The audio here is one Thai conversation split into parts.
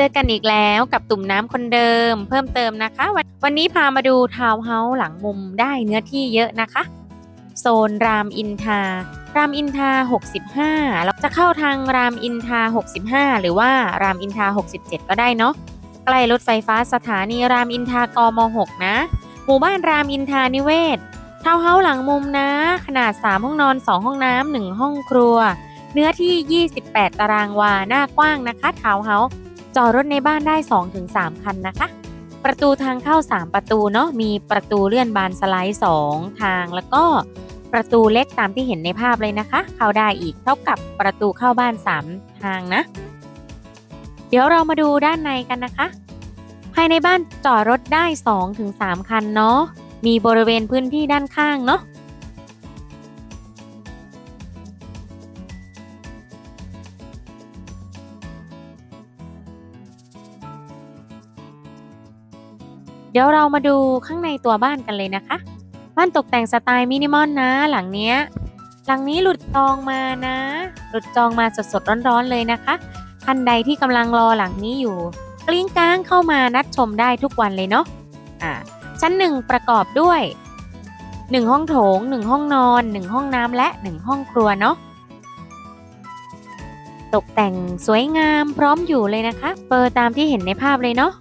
เจอกันอีกแล้วกับตุ่มน้ำคนเดิม เพิ่มเติมนะคะวันวันนี้พามาดูทาวน์เฮาส์หลังมุมได้เนื้อที่เยอะนะคะ โซนรามอินทรารามอินทรา65แล้วจะเข้าทางรามอินทรา65 หรือว่ารามอินทรา67 ก็ได้เนาะใกล้รถไฟฟ้าสถานีรามอินทรากม 6 นะ หมู่บ้านรามอินทานิเวศทาวน์เฮาส์หลังมุมนะ ขนาด 3 ห้องนอน 2 ห้องน้ำ1ห้องครัว เนื้อที่ 28 ตารางวา หน้ากว้างนะคะทาวน์เฮาส์ จอดรถในบ้านได้ 2-3 คันนะคะ ประตูทางเข้า 3 ประตูเนาะมีประตูเลื่อนบานสไลด์ 2 ทางแล้วก็ประตูเล็กตามที่เห็นในภาพเลยนะคะ เข้าได้อีกเท่ากับประตูเข้าบ้าน 3 ทางนะ เดี๋ยวเรามาดูด้านในกันนะคะ ภายในบ้านจอดรถได้ 2-3 คันเนาะมีบริเวณพื้นที่ด้านข้างเนาะ เดี๋ยวเรามาดูข้างในตัวบ้านกันเลยนะคะ บ้านตกแต่งสไตล์มินิมอลนะ หลังเนี้ย หลังนี้หลุดจองมานะ หลุดจองมาสดๆร้อนๆเลยนะคะท่านใดที่กำลังรอหลังนี้อยู่กลิ้งก้างเข้ามานัดชมได้ทุกวันเลยเนาะอ่าชั้นหนึ่งประกอบด้วย 1 ห้องโถง 1 ห้องนอน 1 ห้องน้ำและ 1 ห้องครัวเนาะตกแต่งสวยงามพร้อมอยู่เลยนะคะ เปิดตามที่เห็นในภาพเลยเนาะ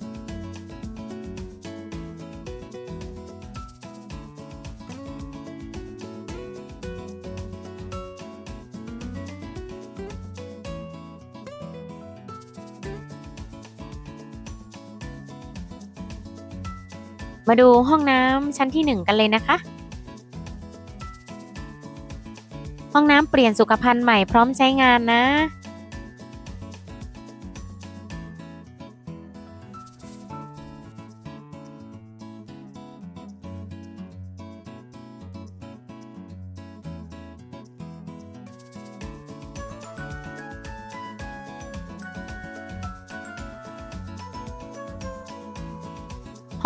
มาดูห้องน้ำชั้นที่หนึ่งกันเลยนะคะ ห้องน้ำเปลี่ยนสุขภัณฑ์ใหม่พร้อมใช้งานนะ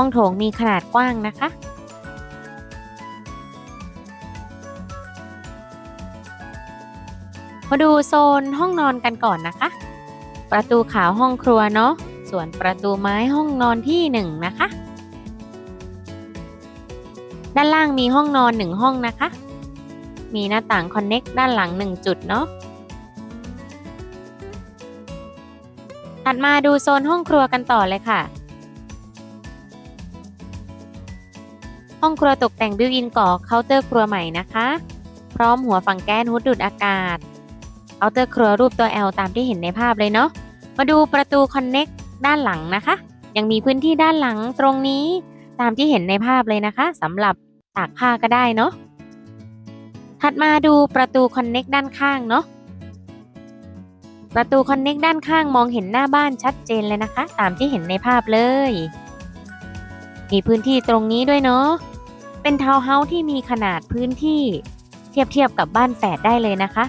ห้องโถงมีขนาดกว้างนะคะ มาดูโซนห้องนอนกันก่อนนะคะ ประตูขาวห้องครัวเนาะ ส่วนประตูไม้ห้องนอนที่หนึ่งนะคะ ด้านล่างมีห้องนอนหนึ่งห้องนะคะ มีหน้าต่างคอนเน็กด้านหลังหนึ่งจุดเนาะถัดมาดูโซนห้องครัวกันต่อเลยค่ะ ห้องครัวตกแต่งบิวอินก่อเคาน์เตอร์ครัวใหม่นะคะ พร้อมหัวฝังแก๊สฮุดดูดอากาศเคาน์เตอร์ครัวรูปตัว L ตามที่เห็นในภาพเลยเนาะมาดูประตูคอนเน็กด้านหลังนะคะ ยังมีพื้นที่ด้านหลังตรงนี้ ตามที่เห็นในภาพเลยนะคะสำหรับตากผ้าก็ได้เนาะถัดมาดูประตูคอนเน็กด้านข้างเนาะประตูคอนเน็กด้านข้างมองเห็นหน้าบ้านชัดเจนเลยนะคะ ตามที่เห็นในภาพเลย มีพื้นที่ตรงนี้ด้วยเนาะ เป็นทาวน์เฮาส์ที่มีขนาดพื้นที่เทียบเทียบกับบ้านแฝดได้เลยนะคะ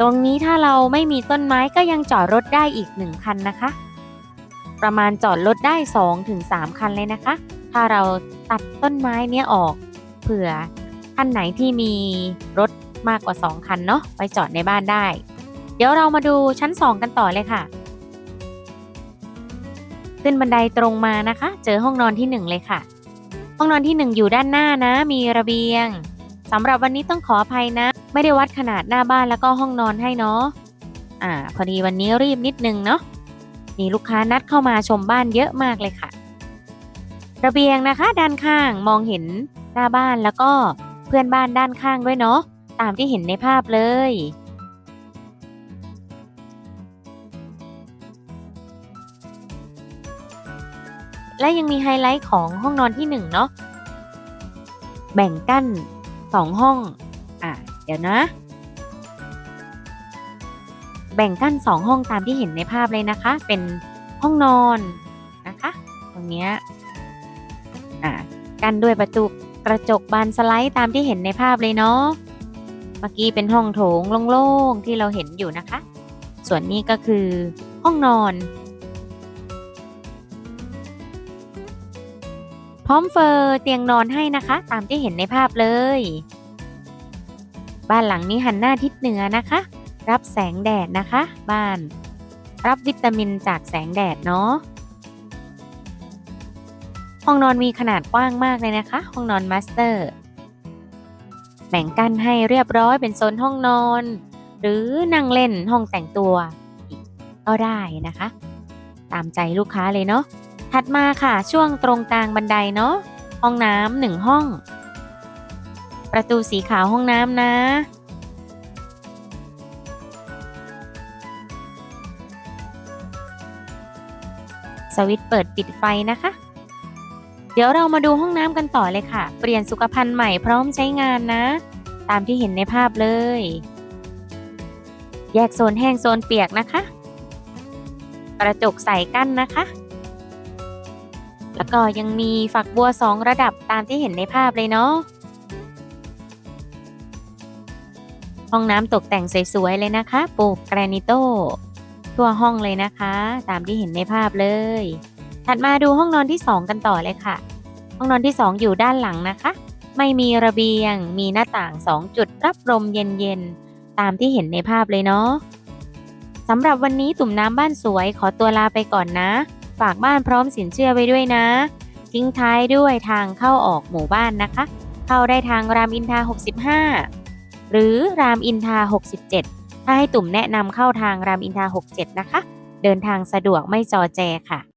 ตรงนี้ถ้าเราไม่มีต้นไม้ก็ยังจอดรถได้อีกหนึ่งคันนะคะ ประมาณจอดรถได้2ถึง3คันเลยนะคะ ถ้าเราตัดต้นไม้เนี้ยออกเผื่อท่านไหนที่มีรถมากกว่า 2 คันเนาะไปจอดในบ้านได้ เดี๋ยวเรามาดูชั้น 2 กันต่อเลยค่ะ ขึ้นบันไดตรงมานะคะ เจอห้องนอนที่ 1 เลยค่ะ ห้องนอนที่ 1 อยู่ด้านหน้านะ มีระเบียงสำหรับวันนี้ต้องขออภัยนะ ไม่ได้วัดขนาดหน้าบ้านแล้วก็ห้องนอนให้เนาะอ่า พอดีวันนี้รีบนิดนึงเนาะมีลูกค้านัดเข้ามาชมบ้านเยอะมากเลยค่ะ ระเบียงนะคะ ด้านข้างมองเห็นหน้าบ้านแล้วก็เพื่อนบ้านด้านข้างด้วยเนาะตามที่เห็นในภาพเลย และยังมีไฮไลท์ของห้องนอนที่หนึ่งเนาะแบ่งกั้นสองห้อง อะ เดี๋ยวนะ แบ่งกั้นสองห้องตามที่เห็นในภาพเลยนะคะ เป็นห้องนอนนะคะ ตรงเนี้ยอะกั้นด้วยประตูกระจกบานสไลด์ตามที่เห็นในภาพเลยเนาะ เมื่อกี้เป็นห้องโถงโล่งๆที่เราเห็นอยู่นะคะ ส่วนนี้ก็คือห้องนอน พร้อมเฟอร์เตียงนอนให้นะคะ ตามที่เห็นในภาพเลย บ้านหลังนี้หันหน้าทิศเหนือนะคะ รับแสงแดดนะคะ บ้าน รับวิตามินจากแสงแดดเนาะห้องนอนมีขนาดกว้างมากเลยนะคะ ห้องนอนมาสเตอร์แบ่งกั้นให้เรียบร้อยเป็นโซนห้องนอน หรือนั่งเล่นห้องแต่งตัวก็ได้นะคะ ตามใจลูกค้าเลยเนาะ ถัดมาค่ะช่วงตรงกลางบันไดเนาะห้องน้ำหนึ่งห้อง ประตูสีขาวห้องน้ำนะ สวิตช์เปิดปิดไฟนะคะ เดี๋ยวเรามาดูห้องน้ำกันต่อเลยค่ะ เปลี่ยนสุขภัณฑ์ใหม่พร้อมใช้งานนะ ตามที่เห็นในภาพเลย แยกโซนแห้งโซนเปียกนะคะ กระจกใสกั้นนะคะ แล้วก็ยังมีฝักบัวสองระดับตามที่เห็นในภาพเลยเนาะ ห้องน้ำตกแต่งสวยๆเลยนะคะปลูกแกรนิโตทั่วห้องเลยนะคะ ตามที่เห็นในภาพเลย ถัดมาดูห้องนอนที่ 2 กันต่อเลยค่ะ ห้องนอนที่ 2 อยู่ด้านหลังนะคะ ไม่มีระเบียง มีหน้าต่าง 2 จุดรับลมเย็นๆ ตามที่เห็นในภาพเลยเนาะสำหรับวันนี้ตุ่มน้ำบ้านสวยขอตัวลาไปก่อนนะ ฝากบ้านพร้อมสินเชื่อไว้ด้วยนะ ทิ้งท้ายด้วยทางเข้าออกหมู่บ้านนะคะ เข้าได้ทางรามอินทรา65 หรือรามอินทรา67 ถ้าให้ตุ่มแนะนำเข้าทางรามอินทรา67 นะคะ เดินทางสะดวกไม่จอแจค่ะ